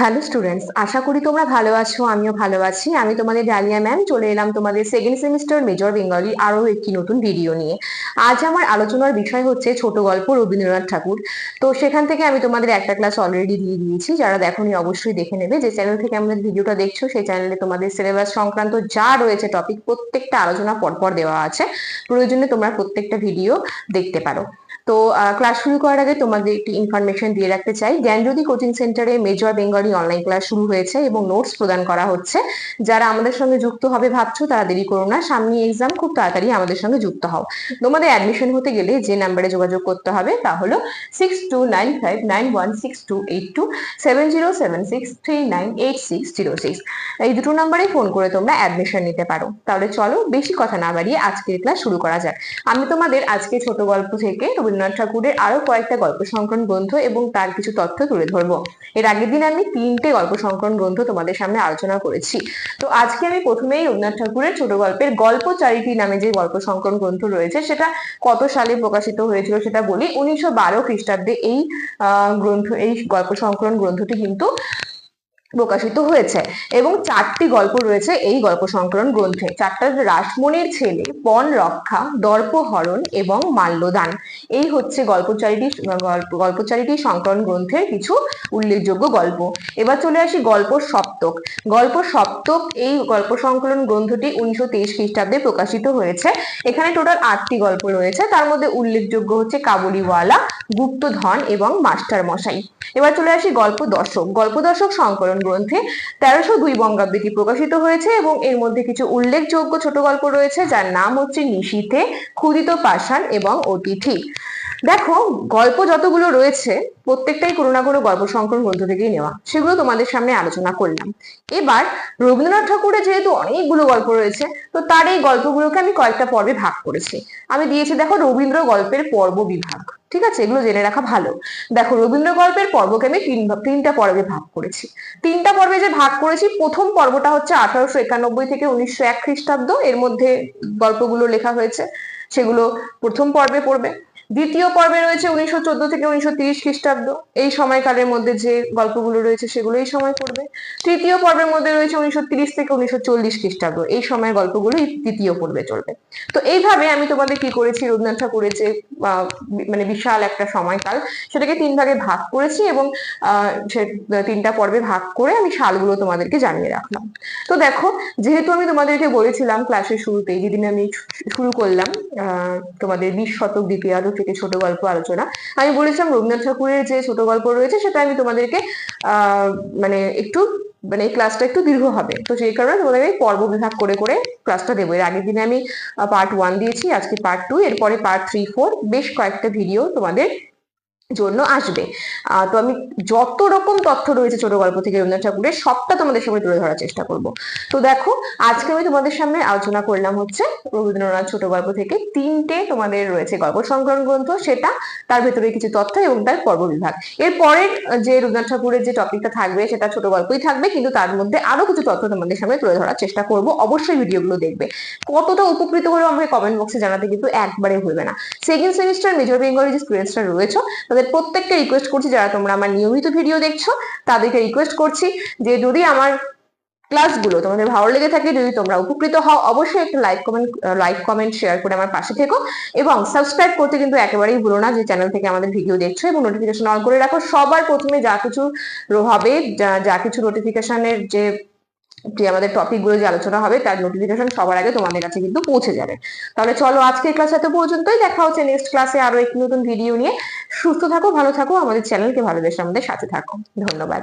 Hello students আশা করি তোমরা ভালো আছো, আমিও ভালো আছি। আমি তোমাদের ডালিয়া ম্যাম চলে এলাম তোমাদের সেকেন্ড সেমিস্টার মেজর বেঙ্গলি আরও একটি নতুন ভিডিও নিয়ে। আজ আমার আলোচনার বিষয় হচ্ছে ছোট গল্প রবীন্দ্রনাথ ঠাকুর। তো সেখান থেকে আমি তোমাদের একটা ক্লাস অলরেডি দিয়ে দিয়েছি, যারা দেখোনি অবশ্যই দেখে নেবে। যে চ্যানেল থেকে আমাদের ভিডিওটা দেখছ, সেই চ্যানেলে তোমাদের সিলেবাস সংক্রান্ত যা রয়েছে টপিক প্রত্যেকটা আলোচনা পরপর দেওয়া আছে। প্রয়োজনে তোমরা প্রত্যেকটা ভিডিও দেখতে পারো। তো ক্লাস শুরু করার আগে তোমাদের একটি ইনফরমেশন দিয়ে রাখতে চাই। জ্ঞানজ্যোতি কোচিং সেন্টারে মেজর বেঙ্গলি অনলাইন ক্লাস শুরু হয়েছে এবং নোটস প্রদান করা হচ্ছে। যারা আমাদের সঙ্গে যুক্ত হবে ভাবছ, তারা দেরি করো না। সামনে এক্সাম খুব তাড়াতাড়ি আমাদের সঙ্গে যুক্ত হও। তোমাদের অ্যাডমিশন হতে গেলে যে নাম্বারে যোগাযোগ করতে হবে তা হলো six two nine five nine one six two eight two seven zero seven six three nine eight six zero six এই দুটো নাম্বারে ফোন করে তোমরা অ্যাডমিশন নিতে পারো। তাহলে চলো বেশি কথা না বাড়িয়ে আজকের ক্লাস শুরু করা যাক। আমি তোমাদের আজকে ছোট গল্প থেকে রবীন্দ্রনাথ ঠাকুরের আরও কয়েকটা গল্প সংকলন গ্রন্থ এবং তার কিছু তথ্য তুলে ধরবো। এর আগের দিন আমি তিনটে গল্প সংকলন গ্রন্থ তোমাদের সামনে আলোচনা করেছি। তো আজকে আমি প্রথমেই রবীন্দ্রনাথ ঠাকুরের ছোট গল্পের গল্প চারিটি নামে যে গল্প সংকলন গ্রন্থ রয়েছে, সেটা কত সালে প্রকাশিত হয়েছিল সেটা বলি। উনিশশো বারো খ্রিস্টাব্দে এই গ্রন্থ, এই গল্প সংকলন গ্রন্থটি কিন্তু প্রকাশিত হয়েছে। এবং চারটি গল্প রয়েছে এই গল্প সংকলন গ্রন্থে। চারটা রাসমণির ছেলে পণ রক্ষা, দর্পহরণ এবং মাল্যদান। এই হচ্ছে গল্পচারিটি, গল্প, গল্পচারিটি সংকলন গ্রন্থের কিছু উল্লেখযোগ্য গল্প। এবার চলে আসি গল্প সপ্তক। গল্প সপ্তক এই গল্প সংকলন গ্রন্থটি উনিশশো তেইশ খ্রিস্টাব্দে প্রকাশিত হয়েছে। এখানে টোটাল আটটি গল্প রয়েছে। তার মধ্যে উল্লেখযোগ্য হচ্ছে কাবুলিওয়ালা, গুপ্তধন এবং মাস্টার মশাই এবার চলে আসি গল্প দশক গল্প দশক সংকলন গ্রন্থে তেরোশো দুই বঙ্গাব্দে প্রকাশিত হয়েছে এবং এর মধ্যে কিছু উল্লেখযোগ্য ছোট গল্প রয়েছে যার নাম হচ্ছে নিশীথে, ক্ষুদিত পাষাণ এবং অতিথি। দেখো, গল্প যতগুলো রয়েছে, প্রত্যেকটাই কোনো না কোনো গল্প সংকলন গ্রন্থ থেকেই নেওয়া। সেগুলো তোমাদের সামনে আলোচনা করলাম। এবার, রবীন্দ্রনাথ ঠাকুরের যেহেতু অনেকগুলো গল্প রয়েছে, তো তার এই গল্পগুলোকে আমি কয়েকটা পর্বে ভাগ করেছি। আমি দিয়েছি, দেখো, রবীন্দ্র গল্পের পর্ব বিভাগ। ঠিক আছে? এগুলো জেনে রাখা ভালো। দেখো, রবীন্দ্র গল্পের পর্বকে আমি তিন তিনটা পর্বে ভাগ করেছি। তিনটা পর্বে যে ভাগ করেছি, প্রথম পর্বটা হচ্ছে আঠারোশো একানব্বই থেকে উনিশশো এক খ্রিস্টাব্দ। এর মধ্যে গল্পগুলো লেখা হয়েছে। সেগুলো প্রথম পর্বে পড়বে। দ্বিতীয় পর্বে রয়েছে উনিশশো চোদ্দ থেকে উনিশশো তিরিশ খ্রিস্টাব্দ। এই সময়কালের মধ্যে যে গল্পগুলো রয়েছে সেগুলো এই সময় পড়বে। তৃতীয় পর্বের মধ্যে রয়েছে উনিশশো তিরিশ থেকে উনিশশো চল্লিশ খ্রিস্টাব্দ। এই সময়ের গল্পগুলো তৃতীয় পর্বে চলবে। তো এইভাবে আমি তোমাদের কি করেছি, রবীন্দ্রনাথ ঠাকুরের যে মানে বিশাল একটা সময়কাল, সেটাকে তিন ভাগে ভাগ করেছি এবং সে, তিনটা পর্বে ভাগ করে আমি সালগুলো তোমাদেরকে জানিয়ে রাখলাম। তো দেখো, যেহেতু আমি তোমাদেরকে বলেছিলাম ক্লাসের শুরুতেই, যেদিন আমি শুরু করলাম তোমাদের বিশ শতক দ্বিতীয়ার্ধ থেকে ছোট গল্প আলোচনা। আমি বলেছিলাম রবীন্দ্রনাথ ঠাকুরের যে ছোট গল্প রয়েছে, সেটা আমি তোমাদেরকে মানে একটু মানে এই ক্লাসটা একটু দীর্ঘ হবে। তো সেই কারণে তোমাদের আমি পর্ব বিভাগ করে করে ক্লাসটা দেবো। এর আগের দিনে আমি পার্ট ওয়ান দিয়েছি, আজকে পার্ট টু এরপরে পার্ট থ্রি ফোর বেশ কয়েকটা ভিডিও তোমাদের জন্য আসবে। তো আমি যত রকম তথ্য রয়েছে ছোট গল্প থেকে রবীন্দ্রনাথ ঠাকুরের, সবটা তোমাদের সামনে তুলে ধরার চেষ্টা করব। তো দেখো, আজকে আমি তোমাদের সামনে আলোচনা করলাম হচ্ছে রবীন্দ্রনাথ ছোট গল্প থেকে তিনটে তোমাদের রয়েছে গল্প সংকলন গ্রন্থ, সেটা তার ভেতরে কিছু তথ্য এবং তার পর্ব বিভাগ। এর পরের যে রবীন্দ্রনাথ ঠাকুরের যে টপিকটা থাকবে, সেটা ছোট গল্পই থাকবে, কিন্তু তার মধ্যে আরও কিছু তথ্য তোমাদের সামনে তুলে ধরার চেষ্টা করব। অবশ্যই ভিডিওগুলো দেখবে। কতটা উপকৃত হলো আমাকে কমেন্ট বক্সে জানাতে কিন্তু একবারে ভুলবে না। সেকেন্ড সেমিস্টার মেজর বেঙ্গলি যে স্টুডেন্টসরা রয়েছে তাদের প্রত্যেককে রিকোয়েস্ট করছি, যারা তোমরা আমার নিয়মিত ভিডিও দেখছ, তাদেরকে রিকোয়েস্ট করছি যে যদি আমার ক্লাসগুলো তোমাদের ভালো লেগে থাকে, যদি তোমরা উপকৃত হও, অবশ্যই একটা like comment like comment share করে আমার পাশে থেকো এবং সাবস্ক্রাইব করতে কিন্তু একেবারেই ভুলো না যে চ্যানেল থেকে আমাদের ভিডিও দেখছ এবং নোটিফিকেশন অন করে রাখো। সবার প্রথমে যা কিছু হবে, যা কিছু নোটিফিকেশনের যে আমাদের টপিকগুলো যে আলোচনা হবে, তার নোটিফিকেশন সবার আগে তোমাদের কাছে কিন্তু পৌঁছে যাবে। তাহলে চলো আজকের ক্লাস এত পর্যন্তই। দেখা হচ্ছে নেক্সট ক্লাসে আরও একটি নতুন ভিডিও নিয়ে। সুস্থ থাকো ভালো থাকো আমাদের চ্যানেলকে ভালোবেসে আমাদের সাথে থাকো। ধন্যবাদ।